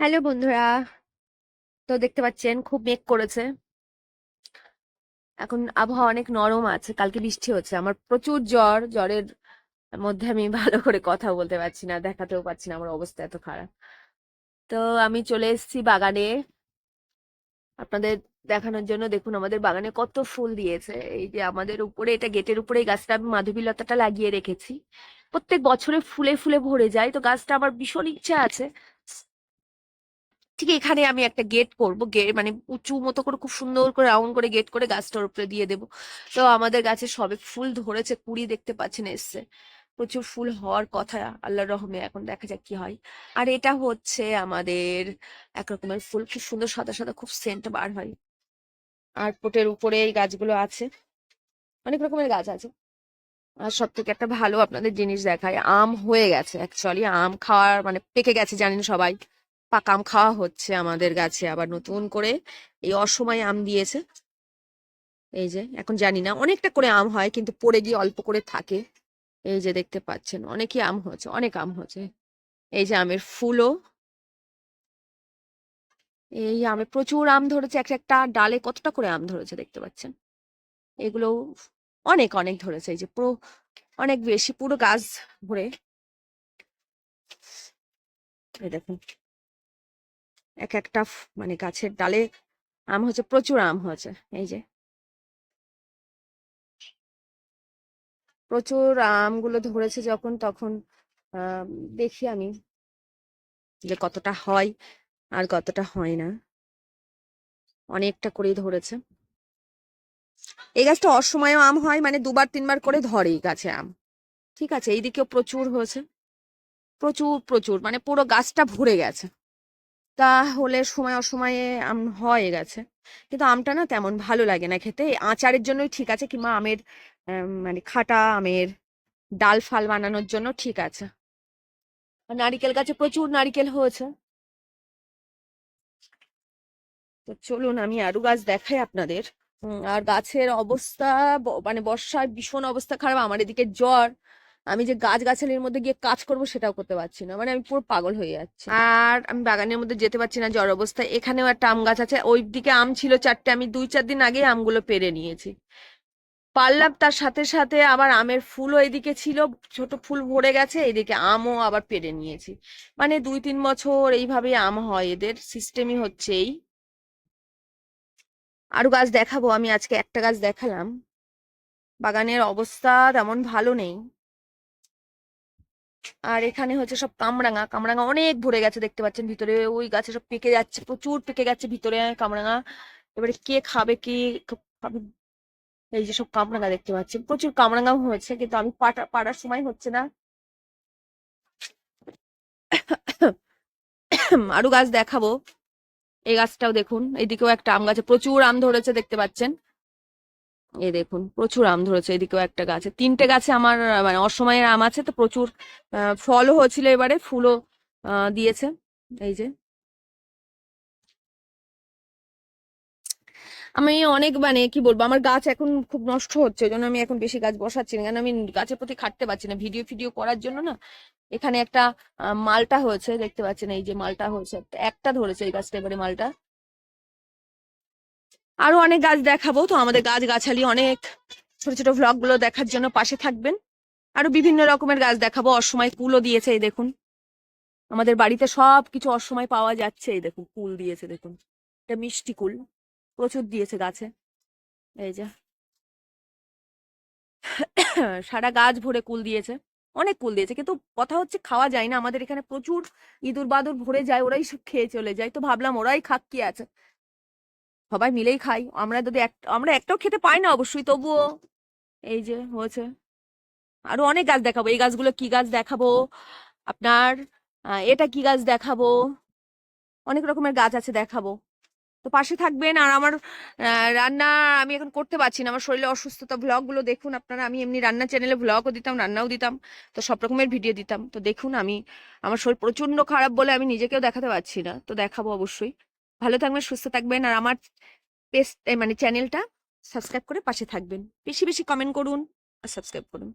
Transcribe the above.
Hello বন্ধুরা। তো দেখতে পাচ্ছেন খুব মেঘ করেছে। এখন আবহাওয়া অনেক নরম আছে, কালকে বৃষ্টি হচ্ছে। আমার প্রচুর জ্বর, জ্বরের মধ্যে আমি ভালো করে কথা বলতে পারছি না, দেখাতেও পারছি না, আমার অবস্থা এত খারাপ। তো আমি চলে এসেছি বাগানে। আপনাদের দেখানোর জন্য দেখুন, আমাদের বাগানে কত ফুল দিয়েছে। এই যে আমাদের উপরে, এটা গেটের উপরে এই গাছটা, আমি মাধবীলতাটা লাগিয়ে রেখেছি। প্রত্যেক বছরে ফুলে ফুলে ভরে যায়, তো গাছটা আমার ভীষণ ইচ্ছা আছে। ঠিক এখানে আমি একটা গেট করব গেট মানে উঁচু মতো করে খুব সুন্দর করে রাউন্ড করে গেট করে গাছটার উপরে দিয়ে দেবো। তো আমাদের গাছে সবে ফুল ধরেছে, কুড়ি দেখতে পাচ্ছেন এসছে। প্রচুর ফুল হওয়ার কথা, আল্লাহর রহমে এখন দেখা যাক কি হয়। আর এটা হচ্ছে আমাদের এক রকমের ফুল, খুব সুন্দর সাদা সাদা, খুব সেন্ট বার হয়। আর পোটের উপরে এই গাছগুলো আছে, অনেক রকমের গাছ আছে। আর সব থেকে একটা ভালো আপনাদের জিনিস দেখায়, আম হয়ে গেছে অ্যাকচুয়ালি আম খাওয়ার মানে পেকে গেছে, জানেন সবাই। পাকা আম খাওয়া হচ্ছে আমাদের গাছে। আবার নতুন করে এই অসময়ে আম দিয়েছে। এই যে, এখন জানি না, অনেকটা করে আম হয় কিন্তু পড়ে গিয়ে অল্প করে থাকে। এই যে, দেখতে পাচ্ছেন, অনেকই আম হয়েছে, অনেক আম হয়েছে। এই যে, আমের ফুলও। এই আমে প্রচুর আম ধরেছে একটা একটা ডালে কতটা করে আম ধরেছে দেখতে পাচ্ছেন? এগুলো অনেক অনেক ধরেছে। এই যে, পুরো, অনেক বেশি, পুরো গাছ ভরে। দেখুন। এক একটা মানে গাছের ডালে আম হচ্ছে প্রচুর আম হয়েছে, এই যে। প্রচুর আমগুলো ধরেছে যখন, তখন দেখি আমি যে কতটা হয় আর কতটা হয় না। অনেকটা করেই ধরেছে। এই গাছটা অসময়েও আম হয় মানে দুবার, তিনবার করে ধরে গাছে আম। ঠিক আছে, এইদিকেও প্রচুর হয়েছে। প্রচুর প্রচুর মানে পুরো গাছটা ভরে গেছে। তাহলে সময় অসময়ে আম হয়ে গেছে। কিন্তু আমটা না তেমন ভালো লাগে না খেতে। আচারের জন্যই ঠিক আছে কিংবা আমের আম, মানে খাটা আমের ডাল ফাল বানানোর জন্য ঠিক আছে। নারিকেল গাছে প্রচুর নারিকেল হয়েছে। তো চলুন আমি আরও গাছ দেখাই আপনাদের। আর গাছের অবস্থা মানে বর্ষার ভীষণ অবস্থা খারাপ। আমার এদিকে জ্বর। আমি যে গাছ গাছালির মধ্যে গিয়ে কাজ করব সেটাও করতে পারছি না। মানে আমি পুরো পাগল হয়ে যাচ্ছি। আর আমি বাগানের মধ্যে যেতে পারছি না, জ্বর অবস্থায়। এখানেও একটা আম গাছ আছে। ওই দিকে আম ছিল চারটে। আমি দুই, চার দিন আগে আমগুলো পেরে নিয়েছি। পারলাম তার সাথে সাথে আবার আমের ফুলও এদিকে ছিল। ছোট ফুল ভরে গেছে। এদিকে আমও আবার পেরে নিয়েছি। মানে দুই, তিন বছর এইভাবে আম হয় এদের। সিস্টেমই হচ্ছে এই আরও গাছ দেখাবো। আমি আজকে একটা গাছ দেখালাম। বাগানের অবস্থা তেমন ভালো নেই। আর এখানে হচ্ছে সব কামরাঙা কামরাঙা অনেক ভরে গেছে দেখতে পাচ্ছেন ভিতরে। ওই গাছে সব পেকে যাচ্ছে, প্রচুর পেকে গেছে ভিতরে কামরাঙা। এবারে কে খাবে, কি এই যে সব কামরাঙা দেখতে পাচ্ছি প্রচুর কামরাঙাও হয়েছে, কিন্তু আমি পাটা, পাড়ার সময় হচ্ছে না। আরও গাছ দেখাবো। এই গাছটাও দেখুন, এদিকেও একটা আম গাছে প্রচুর আম ধরেছে দেখতে পাচ্ছেন। এই দেখুন প্রচুর আম ধরেছে এদিকেও একটা গাছে। তিনটে গাছে আমার মানে অসময়ের আম আছে তো প্রচুর ফলও হয়েছিল এবারে ফুলও দিয়েছে এই যে। আমি অনেক মানে কি বলব আমার গাছ এখন খুব নষ্ট হচ্ছে ওই জন্য আমি এখন বেশি গাছ বসাচ্ছি না কারণ আমি গাছের প্রতি খাটতে পারছি না। ভিডিও ফিডিও করার জন্য না এখানে একটা মালটা হয়েছে দেখতে পাচ্ছেন এই যে মালটা হয়েছে একটা ধরেছে এই গাছটা এবারে মালটা। আরও অনেক গাছ দেখাবো। তো আমাদের গাছ গাছালি অনেক ছোট ছোট ভ্লগগুলো দেখার জন্য পাশে থাকবেন। আরও বিভিন্ন রকমের গাছ দেখাবো। অসময় কুলও দিয়েছে, এই দেখুন। আমাদের বাড়িতে সব কিছু অসময় পাওয়া যাচ্ছে, এই দেখুন কুল দিয়েছে, দেখুন। এটা মিষ্টি কুল, প্রচুর দিয়েছে গাছে। এই যে। সারা গাছ ভরে কুল দিয়েছে। অনেক কুল দিয়েছে, কিন্তু কথা হচ্ছে খাওয়া যায় না। আমাদের এখানে প্রচুর ইঁদুর বাদুর ভরে যায়, ওরাই সব খেয়ে চলে যায়। তো ভাবলাম ওরাই খাক কি আছে। সবাই মিলেই খাই। আমরা যদি আমরা একটাও খেতে পাই না অবশ্যই, তবুও এই যে হয়েছে। আরও অনেক গাছ দেখাবো। এই গাছগুলো কি গাছ দেখাবো? আপনার এটা কি গাছ দেখাবো? অনেক রকমের গাছ আছে দেখাবো। তো পাশে থাকবেন আর আমার রান্না আমি এখন করতে পারছি না। আমার শরীরে অসুস্থতা। ভ্লগগুলো দেখুন আপনারা। আমি এমনি রান্না চ্যানেলে ভ্লগও দিতাম, রান্নাও দিতাম। তো সব রকমের ভিডিও দিতাম। তো দেখুন আমি, আমার শরীর প্রচণ্ড খারাপ বলে আমি নিজেকেও দেখাতে পারছি না। তো দেখাবো অবশ্যই। ভালো থাকবেন, সুস্থ থাকবেন। আর আমার পেস্ট মানে চ্যানেলটা সাবস্ক্রাইব করে পাশে থাকবেন। বেশি বেশি কমেন্ট করুন আর সাবস্ক্রাইব করুন।